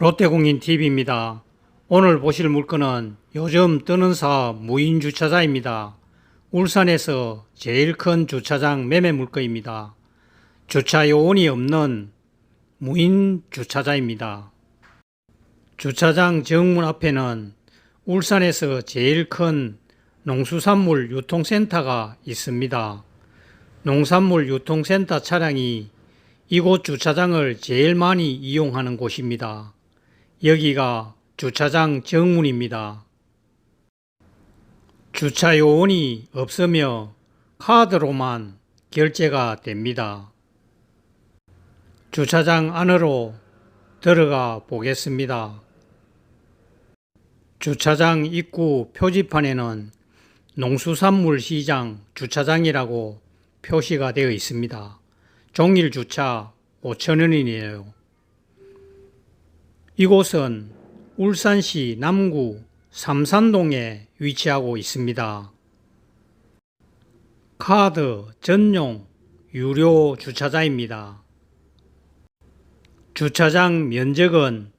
롯데공인TV입니다. 오늘 보실 물건은 요즘 뜨는 사업 무인 주차장입니다. 울산에서 제일 큰 주차장 매매 물건입니다. 주차 요원이 없는 무인 주차장입니다. 주차장 정문 앞에는 울산에서 제일 큰 농수산물 유통센터가 있습니다. 농산물 유통센터 차량이 이곳 주차장을 제일 많이 이용하는 곳입니다. 여기가 주차장 정문입니다. 주차 요원이 없으며 카드로만 결제가 됩니다. 주차장 안으로 들어가 보겠습니다. 주차장 입구 표지판에는 농수산물 시장 주차장이라고 표시가 되어 있습니다. 종일 주차 5천원이에요. 이곳은 울산시 남구 삼산동에 위치하고 있습니다. 카드 전용 유료 주차장입니다. 주차장 면적은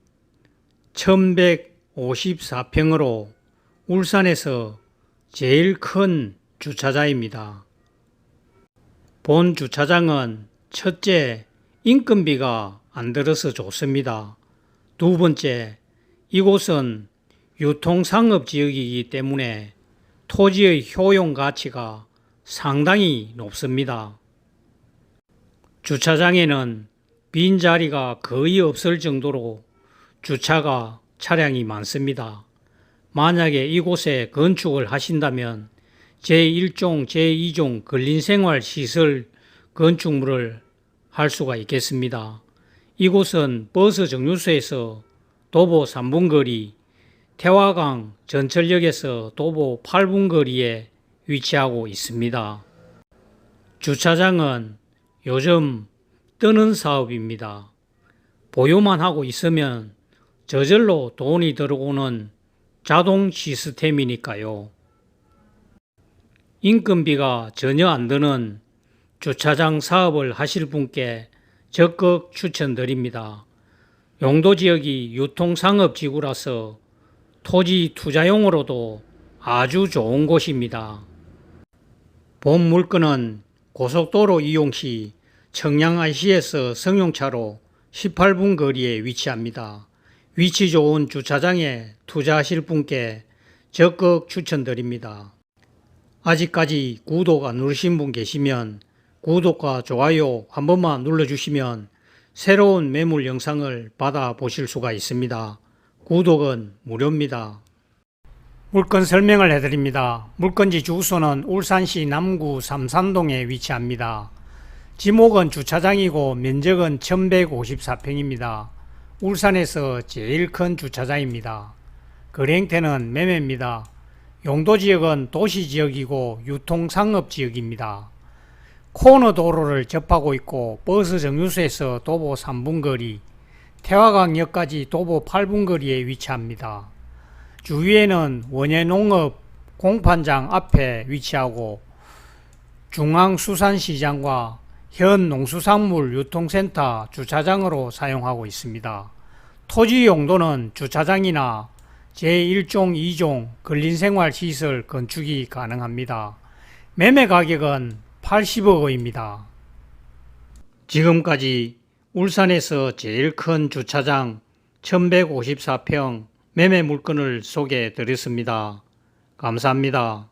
1154평으로 울산에서 제일 큰 주차장입니다. 본 주차장은 첫째, 인건비가 안 들어서 좋습니다. 두 번째, 이곳은 유통상업 지역이기 때문에 토지의 효용 가치가 상당히 높습니다. 주차장에는 빈 자리가 거의 없을 정도로 주차가 차량이 많습니다. 만약에 이곳에 건축을 하신다면 제1종, 제2종 근린생활 시설 건축물을 할 수가 있겠습니다. 이곳은 버스 정류소에서 도보 3분 거리, 태화강 전철역에서 도보 8분 거리에 위치하고 있습니다. 주차장은 요즘 뜨는 사업입니다. 보유만 하고 있으면 저절로 돈이 들어오는 자동 시스템이니까요. 인건비가 전혀 안 드는 주차장 사업을 하실 분께 적극 추천드립니다. 용도 지역이 유통상업 지구라서 토지 투자용으로도 아주 좋은 곳입니다. 본 물건은 고속도로 이용 시 청량 IC에서 승용차로 18분 거리에 위치합니다. 위치 좋은 주차장에 투자하실 분께 적극 추천드립니다. 아직까지 구독 안 누르신 분 계시면 구독과 좋아요 한 번만 눌러주시면 새로운 매물 영상을 받아 보실 수가 있습니다. 구독은 무료입니다. 물건 설명을 해드립니다. 물건지 주소는 울산시 남구 삼산동에 위치합니다. 지목은 주차장이고 면적은 1154평입니다. 울산에서 제일 큰 주차장입니다. 거래행태는 매매입니다. 용도 지역은 도시 지역이고 유통상업 지역입니다. 코너 도로를 접하고 있고 버스 정류소에서 도보 3분 거리, 태화강역까지 도보 8분 거리에 위치합니다. 주위에는 원예농업 공판장 앞에 위치하고 중앙수산시장과 현 농수산물 유통센터 주차장으로 사용하고 있습니다. 토지 용도는 주차장이나 제1종, 2종 근린생활시설 건축이 가능합니다. 매매 가격은 80억 원입니다. 지금까지 울산에서 제일 큰 주차장 1154평 매매 물건을 소개해 드렸습니다. 감사합니다.